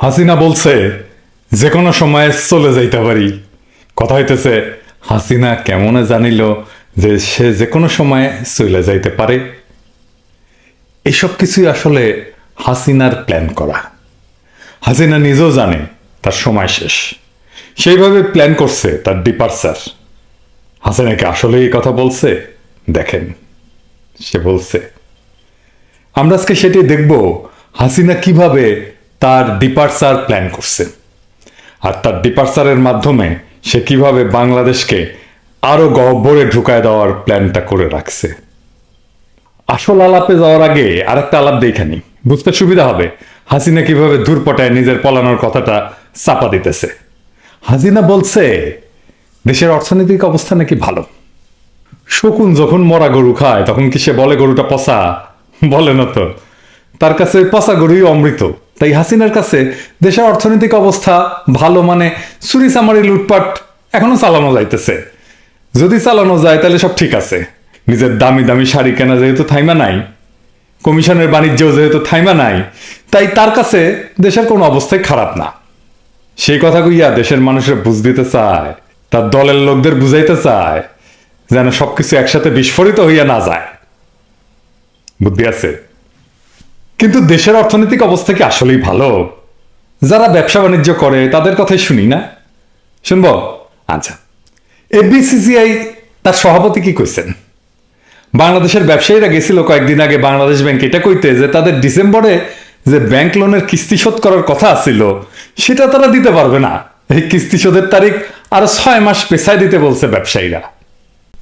হাসিনা বলছে যে কোনো সময় চলে যাইতে পারি। কথা হইতেছে, হাসিনা কেমনে জানিল যে সে যে কোনো সময় চলে যাইতে পারে? এসব কিছুই আসলে হাসিনার প্ল্যান করা। হাসিনা নিজেও জানে তার সময় শেষ। সেইভাবে প্ল্যান করছে তার ডিপার্চার। হাসিনাকে আসলে এই কথা বলছে? দেখেন, সে বলছে, আমরা আজকে সেটি দেখব, হাসিনা কীভাবে তার ডিপার্চার প্ল্যান করছে। আর তার ডিপার্চারের মাধ্যমে সে কীভাবে বাংলাদেশকে আরও গহ্বরে ঢুকায় দেওয়ার প্ল্যানটা করে রাখছে। আসল আলাপে যাওয়ার আগে আরেকটা আলাপ দেখানি বুঝতে সুবিধা হবে হাসিনা কীভাবে দূরপটায় নিজের পলানোর কথাটা চাপা দিতেছে। হাসিনা বলছে, দেশের অর্থনৈতিক অবস্থা নাকি ভালো? শকুন যখন মরা গরু খায়, তখন কি সে বলে গরুটা পচা? বলে না তো। তার কাছে পচা গরুই অমৃত। তাই হাসিনার কাছে দেশের অর্থনৈতিক অবস্থা ভালো মানে চুরি চামারি লুটপাট এখনও চালানো যাইতেছে। যদি চালানো যায় তাহলে সব ঠিক আছে। নিজের দামি দামি শাড়ি কেনা যেহেতু থাইমা নাই, কমিশনের বাণিজ্য যেহেতু থাইমা নাই, তাই তার কাছে দেশের কোনো অবস্থাই খারাপ না। সেই কথা কইয়া দেশের মানুষের বুঝ দিতে চায়, তার দলের লোকদের বুঝাইতে চায়, যেন সবকিছু একসাথে বিস্ফোরিত হইয়া না যায়। বুদ্ধি আছে? কিন্তু দেশের অর্থনৈতিক অবস্থা কি আসলেই ভালো? যারা ব্যবসা বাণিজ্য করে, তাদের কথাই শুনি না। শুনব? আচ্ছা। এফবিসিসিআই তার সভাপতি কি কইছেন? বাংলাদেশের ব্যবসায়ীরা গেছিল কয়েকদিন আগে বাংলাদেশ ব্যাংক। এটা কইতে যে তাদের ডিসেম্বরে যে ব্যাংক লোনের কিস্তি শোধ করার কথা ছিল সেটা তারা দিতে পারবে না। এই কিস্তি শোধের তারিখ আরও ছয় মাস পেছায় দিতে বলছে ব্যবসায়ীরা।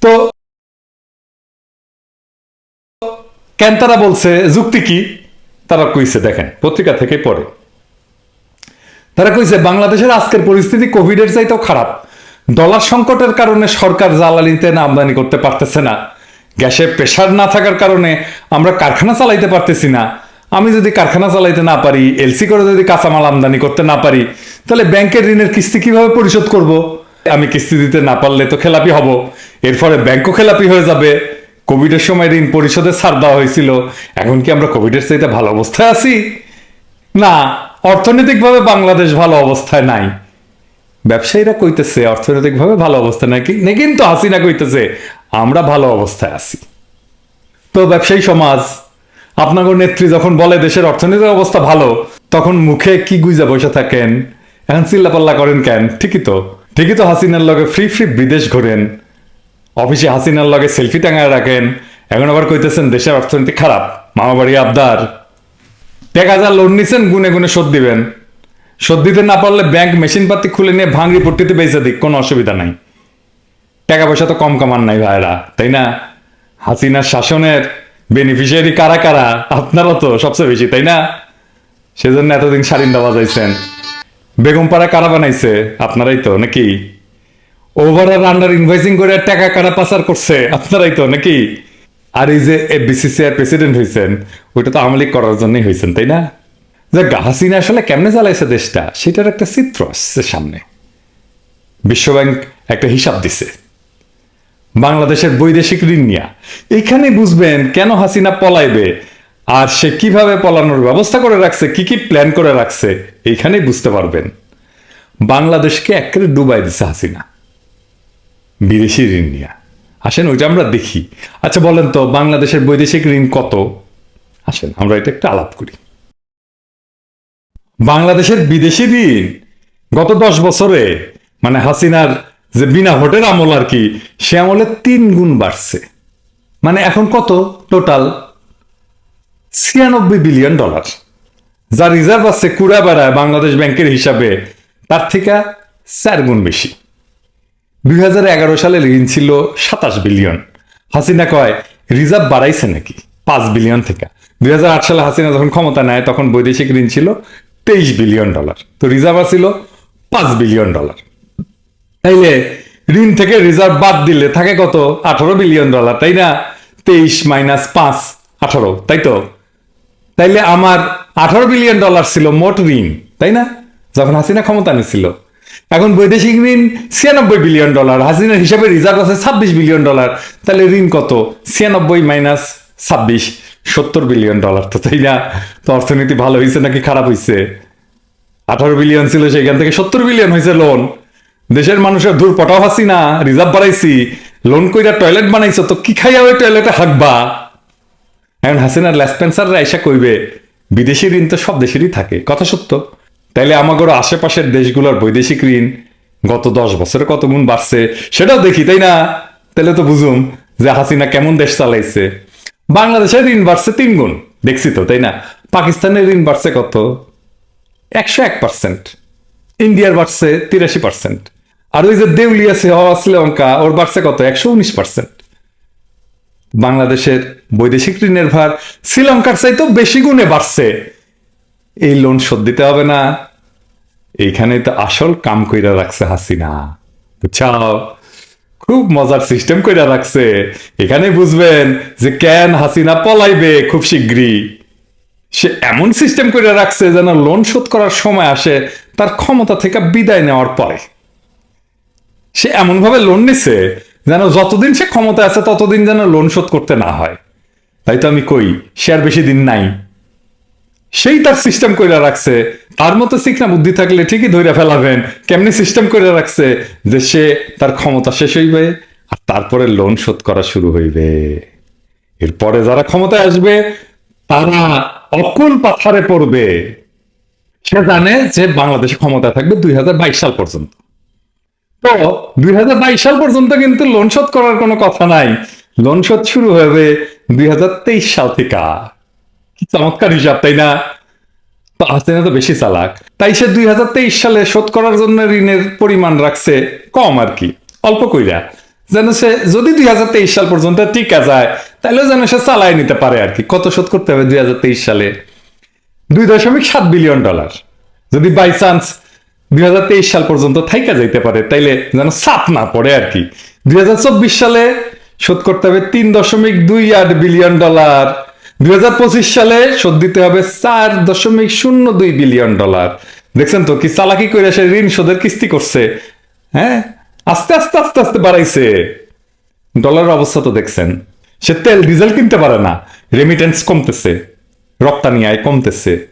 তো কেন তারা বলছে, যুক্তি কি? তারা কইছে, দেখেন, পত্রিকা থেকে পড়ে। তারা কইছে, বাংলাদেশের আজকের পরিস্থিতি কোভিডের চাইতেও খারাপ। ডলার সংকটের কারণে সরকার জ্বালানিতে না আমদানি করতে পারতেছে না। গ্যাসে প্রেশার না থাকার কারণে আমরা কারখানা চালাইতে পারতেছি না। আমি যদি কারখানা চালাইতে না পারি, এলসি করে যদি কাঁচামাল আমদানি করতে না পারি, তাহলে ব্যাংকের ঋণের কিস্তি কীভাবে পরিশোধ করব? আমি কিস্তি দিতে না পারলে তো খেলাপি হব। এর ফলে ব্যাংকও খেলাপি হয়ে যাবে। কোভিডের সময় ঋণ পরিশোধে ছাড় দেওয়া হয়েছিল। এখন কি আমরা কোভিডের চাইতে ভালো অবস্থায় আছি? না, অর্থনৈতিকভাবে বাংলাদেশ ভালো অবস্থায় নাই। ব্যবসায়ীরা কইতেছে, অর্থনৈতিকভাবে ভালো অবস্থা নাকি না কিন্তু হাসিনা কইতেছে, আমরা ভালো অবস্থায় আছি। তো ব্যবসায়ী সমাজ আপনার নেত্রী যখন বলে দেশের অর্থনৈতিক অবস্থা ভালো, তখন মুখে কি গুইজা বসে থাকেন? এখন চিল্লাপাল্লা করেন কেন? ঠিকই তো। ঠিকই তো হাসিনার লগে ফ্রি ফ্রি বিদেশ ঘোরেন। অফিসে হাসিনার লগে সেলফি টাঙায় রাখেন। এখন আবার কইতেছেন, দেশের অর্থনীতি খারাপ। মামা বাড়ি আবদার। এক হাজার লোন নিছেন, গুনে গুনে শোধ দিবেন। শোধ দিতে না পারলে ব্যাংক মেশিন পাতি খুলে নিয়ে ভাঙড়ি পট্টিতে বেঁচে দিক, কোনো অসুবিধা নাই। টাকা পয়সা তো কম কামান নাই ভাইরা, তাই না? হাসিনার শাসনের বেনিফিশিয়ারি কারা কারা? আপনারা তো সবচেয়ে বেশি, তাই না? সেজন্য এতদিন সারিন্দা বাজাইছেন। বেগমপাড়া কারা বানাইছে? আপনারাই তো, নাকি? ওভার আর আন্ডার করে টাকা কারা পাচার করছে? আপনারাই তো, নাকি? আর এই যে বিসিসিআই প্রেসিডেন্ট হয়েছেন ওইটা তো আমলিক করার জন্যই হয়েছেন তাই না? যে আসলে কেমনে চালাইছে দেশটা, সেটার একটা চিত্র আসছে সামনে। বিশ্বব্যাংক একটা হিসাব দিছে। বাংলাদেশের বৈদেশিক ঋণ নিয়া। এইখানে বুঝবেন কেন হাসিনা পলাইবে, আর সে কীভাবে পলানোর ব্যবস্থা করে রাখছে, কি কি প্ল্যান করে রাখছে এইখানেই বুঝতে পারবেন। বাংলাদেশকে একেবারে ডুবাই দিছে হাসিনা। বিদেশি ঋণ নিয়ে। আসেন ওইটা আমরা দেখি। আচ্ছা বলেন তো, বাংলাদেশের বৈদেশিক ঋণ কত? আসেন, আমরা এটা একটা আলাপ করি। বাংলাদেশের বিদেশি ঋণ গত দশ বছরে মানে হাসিনার যে বিনা ভোটের আমল আর কি, সে আমলে তিন গুণ বাড়ছে। মানে এখন কত? টোটাল ছিয়ানব্বই বিলিয়ন ডলার যা রিজার্ভ আছে কুড়া বাংলাদেশ ব্যাংকের হিসাবে, তার থেকে চার গুণ বেশি। দুই হাজার এগারো সালে ঋণ ছিল সাতাশ বিলিয়ন। হাসিনা কয়, রিজার্ভ বাড়াইছে নাকি? পাঁচ বিলিয়ন থেকে। দুই হাজার আট সালে হাসিনা যখন ক্ষমতা নেয়, তখন বৈদেশিক ঋণ ছিল তেইশ বিলিয়ন ডলার। তো রিজার্ভ ছিল পাঁচ বিলিয়ন ডলার। তাইলে ঋণ থেকে রিজার্ভ বাদ দিলে থাকে কত? আঠারো বিলিয়ন ডলার, তাই না? তেইশ মাইনাস পাঁচ, আঠারো, তাই তো? তাইলে আমার আঠারো বিলিয়ন ডলার ছিল মোট ঋণ, তাই না? যখন হাসিনা ক্ষমতা নিছিল এখন বৈদেশিক ঋণ ছিয়ানব্বই বিলিয়ন ডলার হাসিনার হিসাবে রিজার্ভ আছে ছাব্বিশ বিলিয়ন ডলার তাহলে ঋণ কত? ছিয়ানব্বই মাইনাস ছাব্বিশ, সত্তর বিলিয়ন ডলার তো, তাই না? তো অর্থনীতি ভালো হয়েছে নাকি খারাপ হয়েছে? আঠারো বিলিয়ন ছিল সেখান থেকে সত্তর বিলিয়ন হয়েছে লোন দেশের মানুষের দূর পটাও হাসি না রিজার্ভ বাড়াইছি। লোন কইরা টয়লেট বানাইছো, তো কি খাইয়া ওই টয়লেটে হাঁকবা? এখন হাসিনার ল্যাসপেন্সাররা এসে কইবে, বিদেশি ঋণ তো সব দেশেরই থাকে, কথা সত্য। তাইলে আমাগর আশেপাশের দেশগুলোর বৈদেশিক ঋণ গত দশ বছরে কত গুণ বাড়ছে সেটাও দেখি, তাই না? তাহলে তো বুঝুম যে হাসিনা কেমন দেশ চালাইছে। বাংলাদেশের ঋণ বাড়ছে তিন গুণ, দেখছি তো, তাই না? পাকিস্তানের ঋণ বাড়ছে কত? একশো এক পার্সেন্ট। ইন্ডিয়ার বাড়ছে তিরাশি পার্সেন্ট। আর ওই যে দেউলিয়া হওয়া শ্রীলঙ্কা, ওর বাড়ছে কত? একশো উনিশ পার্সেন্ট। বাংলাদেশের বৈদেশিক ঋণের ভার শ্রীলঙ্কার চাইতেও বেশি গুণে বাড়ছে। এই লোন শোধ দিতে হবে না। এইখানে তো আসল কাম কইরা রাখছে হাসিনা। বুঝছাও? খুব মজার সিস্টেম কইরা রাখছে। এখানে বুঝবেন যে কেন হাসিনা পলাইবে খুব শীঘ্রই সে এমন সিস্টেম করে রাখছে যেন লোন শোধ করার সময় আসে, তার ক্ষমতা থেকে বিদায় নেওয়ার পরে। সে এমন ভাবে লোন নিছে যেন যতদিন সে ক্ষমতা আছে, ততদিন যেন লোন শোধ করতে না হয়। তাই তো আমি কই, সে আর বেশি দিন নাই। সেই তার সিস্টেম করে রাখছে। তার মতো শিখনা বুদ্ধি থাকলে ঠিকই ধরে ফেলাবেন। কেমনি সিস্টেম করে রাখছে? যে সে তার ক্ষমতা শেষ হইবে আর তারপরে লোন শোধ করা শুরু হইবে। এরপরে যারা ক্ষমতায় আসবে, তারা অকুল পাথারে পড়বে। সে জানে যে বাংলাদেশে ক্ষমতা থাকবে দুই হাজার বাইশ সাল পর্যন্ত। তো দুই হাজার বাইশ সাল পর্যন্ত কিন্তু লোন শোধ করার কোনো কথা নাই। লোন শোধ শুরু হবে দুই হাজার তেইশ সাল থেকে। চমৎকার হিসাব, তাই না? হাসিনা তো বেশি চালাক। তাই সে দুই হাজার তেইশ সালে শোধ করার জন্য ঋণের পরিমাণ রাখছে কম আর কি, অল্প কইরা। যেন সে যদি দুই হাজার তেইশ সাল পর্যন্ত টিকা যায় তাহলে যেন সে চালায় নিতে পারে আর কি। কত শোধ করতে হবে দুই হাজার তেইশ সালে? দুই দশমিক সাত বিলিয়ন ডলার। যদি বাই চান্স দুই হাজার তেইশ সাল পর্যন্ত থাইকা যাইতে পারে, তাইলে যেন চাপ না পড়ে আর কি। দুই হাজার চব্বিশ সালে শোধ করতে হবে তিন দশমিক দুই আট বিলিয়ন ডলার। দুই হাজার পঁচিশ সালে শোধ দিতে হবে চার দশমিক শূন্য দুই বিলিয়ন ডলার। দেখছেন তো, কি চালাকি করে সে ঋণ শোধের কিস্তি করছে? হ্যাঁ? আস্তে আস্তে আস্তে আস্তে বাড়াইছে। ডলারের অবস্থা তো দেখছেন। সে তেল, ডিজেল কিনতে পারে না। রেমিটেন্স কমতেছে। রপ্তানি আয় কমতেছে।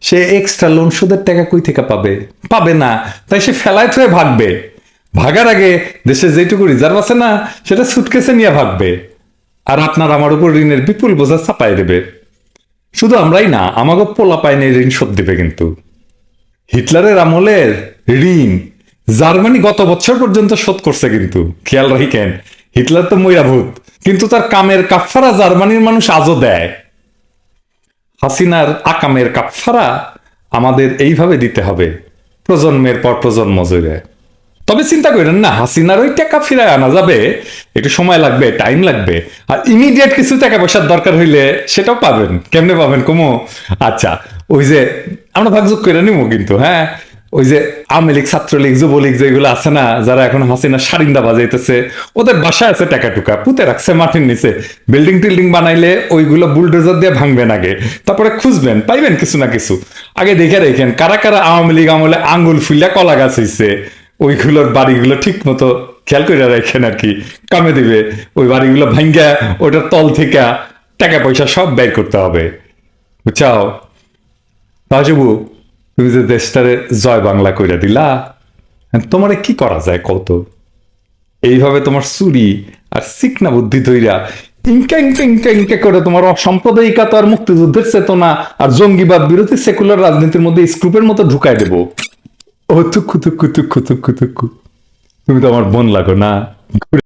সে এক্সট্রা লোন সুদের টাকা কই থেকে পাবে? পাবে না। তাই সে ফেলায় থয়ে ভাগবে। ভাগার আগে দেশে যেটুকু রিজার্ভ আছে না, সেটা সুটকেসে নিয়ে ভাগবে। আর আপনার আমার উপর ঋণের বিপুল বোঝা চাপাই দেবে। শুধু আমরাই না আমাকে পোলা পায়নি ঋণ শোধ দিবে কিন্তু। হিটলারের আমলের ঋণ জার্মানি গত বছর পর্যন্ত শোধ করছে কিন্তু। খেয়াল রাখিকেন হিটলার তো মইরাভূত কিন্তু তার কামের কাফারা জার্মানির মানুষ আজও দেয়। হাসিনার আকামের কাফারা আমাদের এইভাবে দিতে হবে, প্রজন্মের পর প্রজন্ম জুড়ে। তবে চিন্তা করেন না, হাসিনার ওই টাকা ফিরায় আনা যাবে, একটু সময় লাগবে টাইম লাগবে, আর ইমিডিয়েট কিছু টাকা পয়সার দরকার হইলে সেটাও পাবেন। কেমনে পাবেন কমো? আচ্ছা ওই যে আমরা ভাগযোগ করে নিবো কিন্তু হ্যাঁ? ওই যে আওয়ামী লীগ, ছাত্রলীগ, যুবলীগ যেগুলো আছে না, যারা এখন হাসিনা সারিন্দা বাজাইতেছে, ওদের বাসায় আছে টাকা টুকা, পুঁতে রাখছে মাটির নিচে। বিল্ডিং টিল্ডিং বানাইলে ওইগুলো বুলডোজার দিয়ে ভাঙবেন আগে, তারপরে খুঁজবেন, পাইবেন কিছু না কিছু। আগে দেখে রেখেন, কারা কারা আওয়ামী লীগ আমলে আঙ্গুল ফুলিয়া কলা গাছ হইছে ওইগুলোর বাড়িগুলো ঠিক মতো খেয়াল করে রাখেন আর কি। কামে দিবে, ওই বাড়িগুলো ভাঙ্গা ওটার তল থেকে টাকা পয়সা সব ব্যয় করতে হবে। বুঝছাও? রাজবু তুমি যে দেশটারে জয় বাংলা কইরা দিলা তোমারে কি করা যায় কত এইভাবে তোমার চুরি আর সিকনা বুদ্ধি ধইরা ইনকা ইনকা ইনকা ইনকা করে তোমার অসাম্প্রদায়িকতা আর মুক্তিযুদ্ধের চেতনা আর জঙ্গিবাদ বিরোধী সেকুলার রাজনীতির মধ্যে স্ক্রুপের মতো ঢুকাই দেবো। ও তুকু তুকু তুকু তুকু তুকু তুমি তো আমার বোন লাগো না।